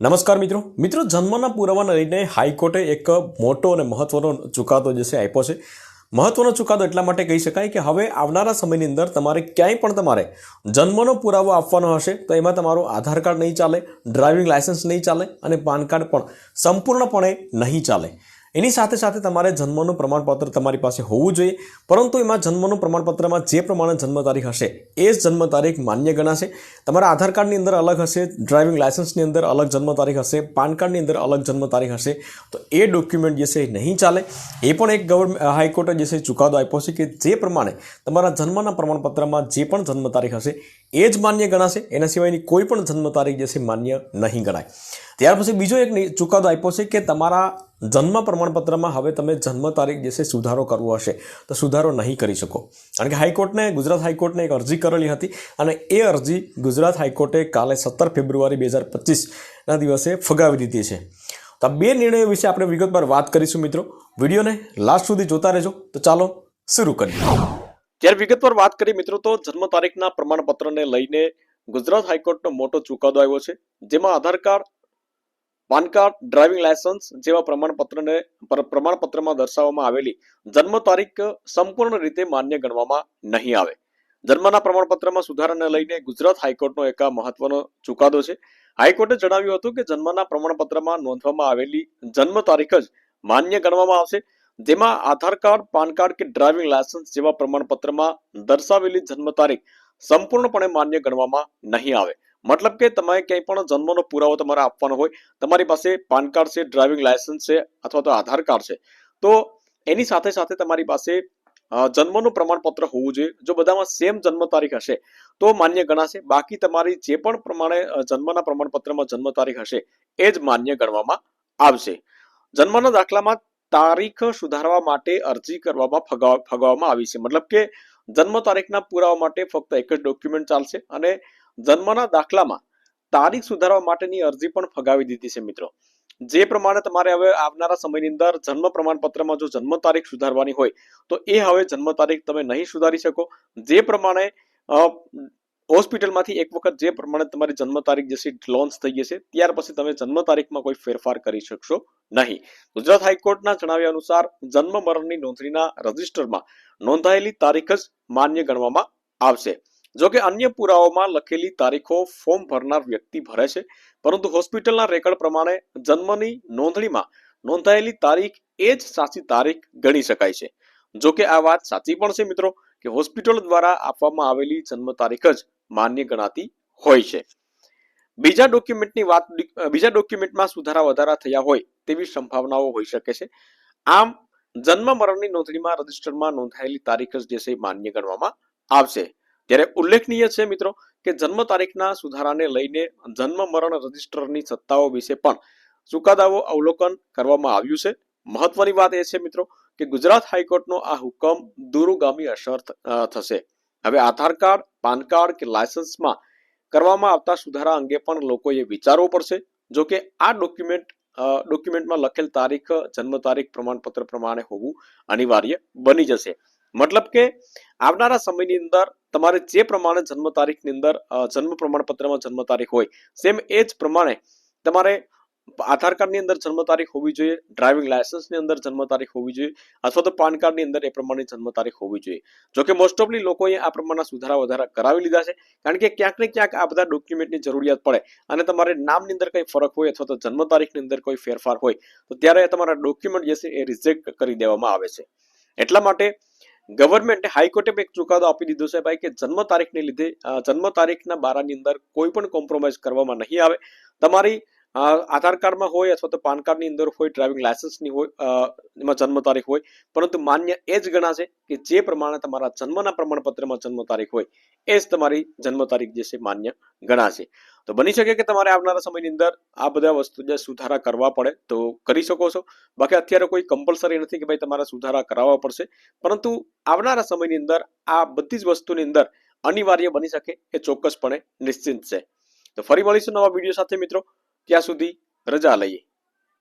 નમસ્કાર મિત્રો. મિત્રો, જન્મના પુરાવાને લઈને હાઈકોર્ટે એક મોટો અને મહત્વનો ચુકાદો જે છે આપ્યો છે. મહત્વનો ચુકાદો એટલા માટે કહી શકાય કે હવે આવનારા સમયની અંદર તમારે ક્યાંય પણ તમારે જન્મનો પુરાવો આપવાનો હશે તો એમાં તમારું આધાર કાર્ડ નહીં ચાલે, ડ્રાઇવિંગ લાયસન્સ નહીં ચાલે અને પાન કાર્ડ પણ સંપૂર્ણપણે નહીં ચાલે. એની સાથે સાથે તમારે જન્મનું પ્રમાણપત્ર તમારી પાસે હોવું જોઈએ, પરંતુ એમાં જન્મનું પ્રમાણપત્રમાં જે પ્રમાણે જન્મ તારીખ હશે, એ જ જન્મ તારીખ માન્ય ગણાશે. તમારા આધાર કાર્ડની અંદર અલગ હશે, ડ્રાઇવિંગ લાયસન્સની અંદર અલગ જન્મ તારીખ હશે, પાન કાર્ડની અંદર અલગ જન્મ તારીખ હશે, તો એ ડોક્યુમેન્ટ જે છે એ નહીં ચાલે. એ પણ એક ગવર્મેન્ટ હાઈકોર્ટે જે છે ચુકાદો આપ્યો છે કે જે પ્રમાણે તમારા જન્મના પ્રમાણપત્રમાં જે પણ જન્મ તારીખ હશે, એ જ માન્ય ગણાશે. એના સિવાયની કોઈ પણ જન્મ તારીખ જે છે માન્ય નહીં ગણાય. ત્યાર પછી બીજો એક ચુકાદો આપ્યો છે કે તમારા જન્મ પ્રમાણપત્રમાં હવે તમે જન્મ તારીખ જે છે સુધારો કરવો હશે, તો સુધારો નહીં કરી શકો. કારણ કે હાઈકોર્ટને, ગુજરાત હાઈકોર્ટને એક અરજી કરેલી હતી અને એ અરજી ગુજરાત હાઈકોર્ટે કાલે સત્તર ફેબ્રુઆરી બે હજાર પચીસના દિવસે ફગાવી દીધી છે. તો આ બે નિર્ણયો વિશે આપણે વિગતવાર વાત કરીશું મિત્રો. વિડીયોને લાસ્ટ સુધી જોતા રહેજો. તો ચાલો શરૂ કરીએ. જ્યારે વિગતવાર વાત કરીએ મિત્રો, તો જન્મ તારીખના પ્રમાણપત્રને લઈને ગુજરાત હાઈકોર્ટનો મોટો ચુકાદો આવ્યો છે, જેમાં Aadhaar card PAN card, driving licence જેવા પ્રમાણપત્રને પ્રમાણપત્રમાં દર્શાવવામાં આવેલી જન્મ તારીખ સંપૂર્ણ રીતે માન્ય ગણવામાં નહીં આવે. જન્મના પ્રમાણપત્રમાં સુધારાને લઈને ગુજરાત હાઈકોર્ટનો એક મહત્વનો ચુકાદો છે. હાઈકોર્ટે જણાવ્યું હતું કે જન્મના પ્રમાણપત્રમાં નોંધવામાં આવેલી જન્મ તારીખ જ માન્ય ગણવામાં આવશે. જેમાં આધાર કાર્ડ, પાન કાર્ડ કે ડ્રાઇવિંગ લાયસન્સ જેવા પ્રમાણપત્રમાં દર્શાવેલી જન્મ તારીખ સંપૂર્ણપણે માન્ય ગણવામાં નહીં આવે. મતલબ કે તમે ક્યાંય પણ જન્મનો પુરાવો તમારે આપવાનો હોય, તમારી પાસે પાન કાર્ડ છે, ડ્રાઇવિંગ લાયસન્સ છે અથવા તો આધાર કાર્ડ છે. તો એની સાથે સાથે તમારી પાસે જન્મનું પ્રમાણપત્ર હોવું જોઈએ, જો બધામાં સેમ જન્મ તારીખ હશે, તો માન્ય ગણાશે. બાકી તમારી જે પણ પ્રમાણે જન્મના પ્રમાણપત્રમાં જન્મ તારીખ હશે, એ જ માન્ય ગણવામાં આવશે. જન્મના દાખલામાં તારીખ સુધારવા માટે અરજી કરવામાં ફગાવવામાં આવી છે. મતલબ કે જન્મ તારીખના પુરાવા માટે ફક્ત એક જ ડોક્યુમેન્ટ ચાલશે અને જન્મના દાખલામાં તારીખ સુધારવા માટેની અરજી પણ ફગાવી દીધી છે મિત્રો. જે પ્રમાણે તમારે હવે આવનારા સમયની અંદર જન્મ પ્રમાણપત્રમાં જો જન્મ તારીખ સુધારવાની હોય, તો એ હવે જન્મ તારીખ તમે નહીં સુધારી શકો. જે પ્રમાણે હોસ્પિટલમાંથી એક વખત જે પ્રમાણે તમારી જન્મ તારીખ જશે લોન્ચ થઈ જશે, ત્યાર પછી તમે જન્મ તારીખમાં કોઈ ફેરફાર કરી શકશો નહીં. ગુજરાત હાઈકોર્ટના જણાવ્યા અનુસાર, જન્મ મરણની નોંધણીના રજિસ્ટરમાં નોંધાયેલી તારીખ જ માન્ય ગણવામાં આવશે. જો કે અન્ય પુરાવાઓમાં લખેલી તારીખો ફોર્મ ભરનાર વ્યક્તિ ભરે છે, પરંતુ હોસ્પિટલના રેકર્ડ પ્રમાણે જન્મની નોંધણીમાં નોંધાયેલી તારીખ એ જ સાચી તારીખ ગણી શકાય છે. જોકે આ વાત સાચી પણ છે મિત્રો, કે હોસ્પિટલ દ્વારા આપવામાં આવેલી જન્મ તારીખ જ માન્ય ગણાતી હોય છે. બીજા ડોક્યુમેન્ટની વાત, બીજા ડોક્યુમેન્ટમાં સુધારા વધારા થયા હોય તેવી સંભાવનાઓ હોઈ શકે છે. આમ, જન્મ મરણની નોંધણીમાં રજિસ્ટરમાં નોંધાયેલી તારીખ જ જે છે માન્ય ગણવામાં આવશે. ત્યારે ઉલ્લેખનીય છે મિત્રો કે જન્મ તારીખના સુધારાને લઈને જન્મ મરણ રજિસ્ટરની સત્તાઓ વિશે પણ ચુકાદાઓ અવલોકન કરવામાં આવ્યું છે. મહત્વની વાત એ છે મિત્રો કે ગુજરાત હાઈકોર્ટનો આ હુકમ દૂરગામી અસર થશે. હવે આધાર કાર્ડ, પાન કાર્ડ કે લાયસન્સમાં કરવામાં આવતા સુધારા અંગે પણ લોકોએ વિચારવું પડશે. જો કે આ ડોક્યુમેન્ટ ડોક્યુમેન્ટમાં લખેલ તારીખ, જન્મ તારીખ પ્રમાણપત્ર પ્રમાણે હોવું અનિવાર્ય બની જશે. મતલબ કે આવનારા સમયની અંદર તમારે જે પ્રમાણે જન્મ તારીખની અંદર જન્મ પ્રમાણપત્રમાં જન્મ તારીખ હોય સેમ એ જ પ્રમાણે તમારે આધાર કાર્ડની અંદર જન્મ તારીખ હોવી જોઈએ ડ્રાઇવિંગ લાયસન્સની અંદર જન્મ તારીખ હોવી જોઈએ, અથવા તો પાન કાર્ડની અંદર એ પ્રમાણે જન્મ તારીખ હોવી જોઈએ. જો કે મોસ્ટ ઓફલી લોકોએ આ પ્રમાણના સુધારા વધારા કરાવી લીધા છે, કારણ કે ક્યાંક ને ક્યાંક આ બધા ડોક્યુમેન્ટની જરૂરિયાત પડે અને તમારે નામની અંદર કંઈ ફરક હોય અથવા તો જન્મ તારીખની અંદર કોઈ ફેરફાર હોય, તો ત્યારે તમારા ડોક્યુમેન્ટ જે છે એ રિજેક્ટ કરી દેવામાં આવે છે. એટલા માટે ગવર્મેન્ટે હાઈકોર્ટે એક ચુકાદો આપી દીધો છે ભાઈ કે જન્મ તારીખને લીધે જન્મ તારીખના બારાની અંદર કોઈ પણ કોમ્પ્રોમાઇઝ કરવામાં નહીં આવે. તમારી આધાર કાર્ડમાં હોય અથવા તો પાન કાર્ડની અંદર હોય ડ્રાઇવિંગ લાયસન્સની હોય એમાં જન્મ તારીખ હોય, પરંતુ માન્ય એ જ ગણાશે કે જે પ્રમાણે તમારા જન્મના પ્રમાણપત્રમાં જન્મ તારીખ હોય, એ જ તમારી જન્મ તારીખ જે છે માન્ય ગણાશે. તો બની શકે કે તમારે આવનારા સમયની અંદર આ બધા વસ્તુ જે સુધારા કરવા પડે તો કરી શકો છો. બાકી અત્યારે કોઈ કમ્પલસરી નથી કે ભાઈ તમારે સુધારા કરાવવા પડશે. પરંતુ આવનારા સમયની અંદર આ બધી જ વસ્તુની અંદર અનિવાર્ય બની શકે એ ચોક્કસપણે નિશ્ચિત છે. તો ફરી મળીશું નવા વીડિયો સાથે મિત્રો. ત્યાં સુધી રજા લઈએ.